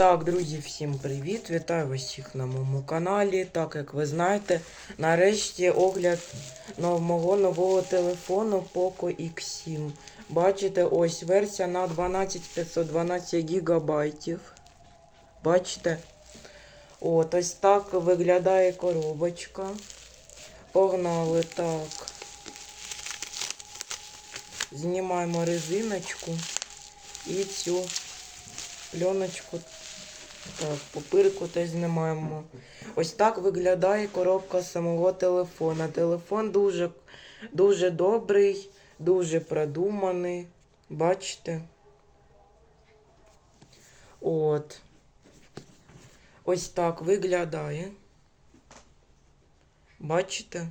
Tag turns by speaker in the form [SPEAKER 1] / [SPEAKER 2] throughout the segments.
[SPEAKER 1] Так, друзі, всім привіт! Вітаю вас всіх на моєму каналі. Так, як ви знаєте, нарешті огляд мого нового телефону Poco X7. Бачите, ось версія на 12512 гігабайтів. Бачите? От, ось так виглядає коробочка. Погнали так. Знімаємо резиночку і цю пленочку. Так, пупирку теж знімаємо. Ось так виглядає коробка самого телефона. Телефон дуже, дуже добрий, дуже продуманий. Бачите? От. Ось так виглядає. Бачите?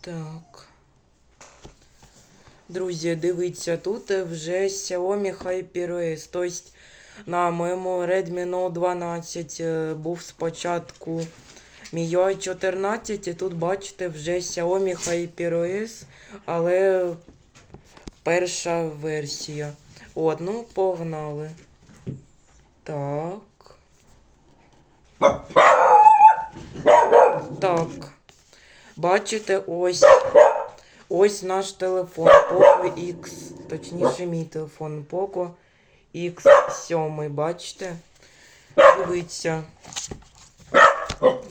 [SPEAKER 1] Так. Друзі, дивіться, тут вже Xiaomi HyperOS. Тобто на моєму Redmi Note 12 е, був спочатку MIUI 14, і тут бачите вже Xiaomi HyperOS, але перша версія. От, ну, погнали. Так. Так. Бачите, ось. Ось наш телефон Poco X, точніше мій телефон Poco X7, бачите? Дивіться.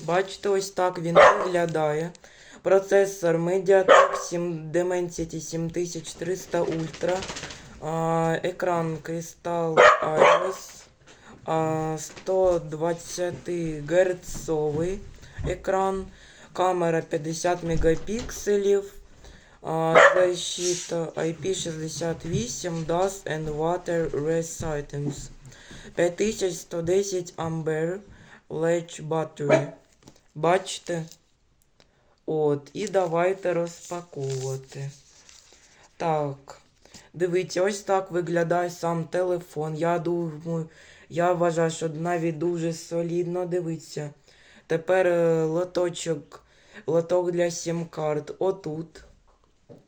[SPEAKER 1] Бачите, ось так він виглядає. Процесор Mediatek 7 Dimensity 7300 Ultra. А, екран Crystal IOS. А, 120 Гц екран. Камера 50 мегапікселів. Защита IP68 Dust and Water Resistance 5110 Ампер Ledge Battery. Бачите? От, і давайте розпаковувати. Так. Дивіться, ось так виглядає сам телефон. Я думаю, я вважаю, що навіть дуже солідно дивіться. Тепер е, лоточок, лоток для сім-карт. Отут.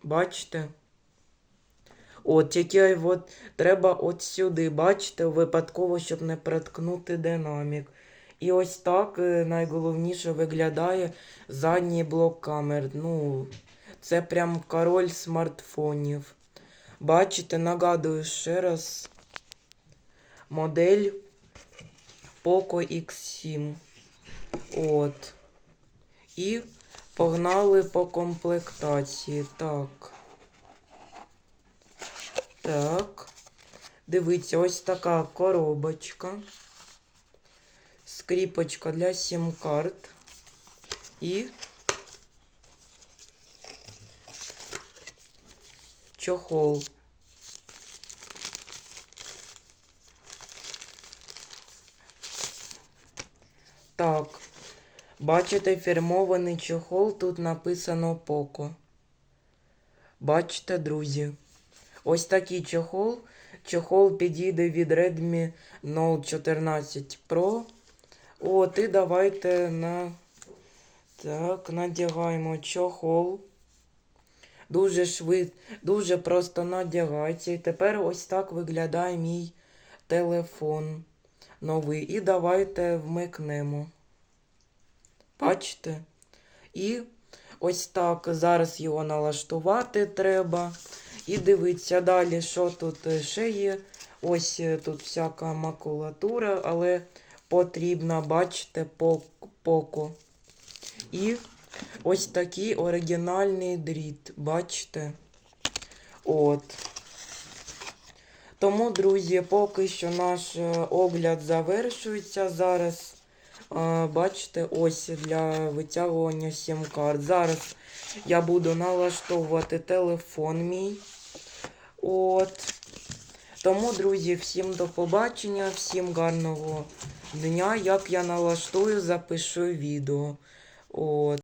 [SPEAKER 1] Бачите? От, тільки от треба от сюди, бачите, випадково, щоб не проткнути динамік. І ось так е, найголовніше виглядає задній блок камер. Ну, це прям король смартфонів. Бачите, нагадую ще раз. Модель Poco X7. От. І Погнали по комплектації. Так. Так. Дивіться, ось така коробочка. Скріпочка для сім-карт. І чохол. Так. Бачите фірмований чохол, тут написано Poco. Бачите, друзі. Ось такий чохол. Чохол підійде від Redmi Note 14 Pro. От, і давайте на. Так, надягаємо чохол. Дуже швид, дуже просто надягається. І тепер ось так виглядає мій телефон новий. І давайте вмикнемо. Бачите? І ось так зараз його налаштувати треба. І дивіться далі, що тут ще є. Ось тут всяка макулатура, але потрібна, бачите, поко. І ось такий оригінальний дріт. Бачите? От. Тому, друзі, поки що наш е, огляд завершується зараз. Бачите, ось для витягування сім-карт. Зараз я буду налаштовувати телефон мій. От. Тому, друзі, всім до побачення, всім гарного дня. Як я налаштую, запишу відео. От.